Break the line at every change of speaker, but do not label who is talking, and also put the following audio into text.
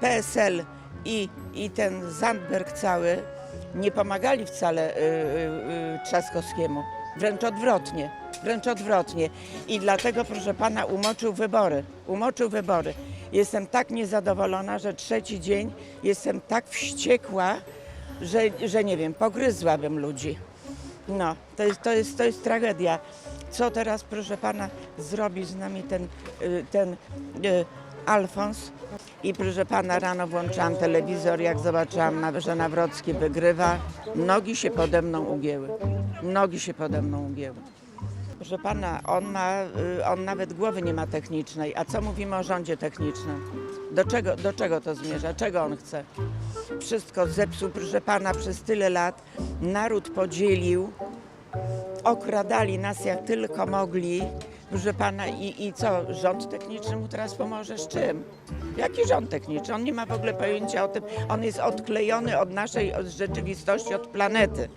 PSL i, i ten Zandberg cały nie pomagali wcale y, y, y, Trzaskowskiemu. Wręcz odwrotnie, wręcz odwrotnie. I dlatego, proszę pana, umoczył wybory. Umoczył wybory. Jestem tak niezadowolona, że trzeci dzień jestem tak wściekła, że, że nie wiem, pogryzłabym ludzi. No, to jest, to jest, to jest tragedia. Co teraz, proszę pana, zrobi z nami ten, y, ten y, Alfons? I proszę pana, rano włączyłam telewizor, jak zobaczyłam, że Nawrocki wygrywa, nogi się pode mną ugięły. Nogi się pode mną ugięły. Proszę pana, on, ma, y, on nawet głowy nie ma technicznej. A co mówimy o rządzie technicznym? Do czego, do czego to zmierza? Czego on chce? Wszystko zepsuł, proszę pana, przez tyle lat. Naród podzielił, okradali nas jak tylko mogli. Proszę pana, i, i co? Rząd techniczny mu teraz pomoże z czym? Jaki rząd techniczny? On nie ma w ogóle pojęcia o tym. On jest odklejony od naszej od rzeczywistości, od planety.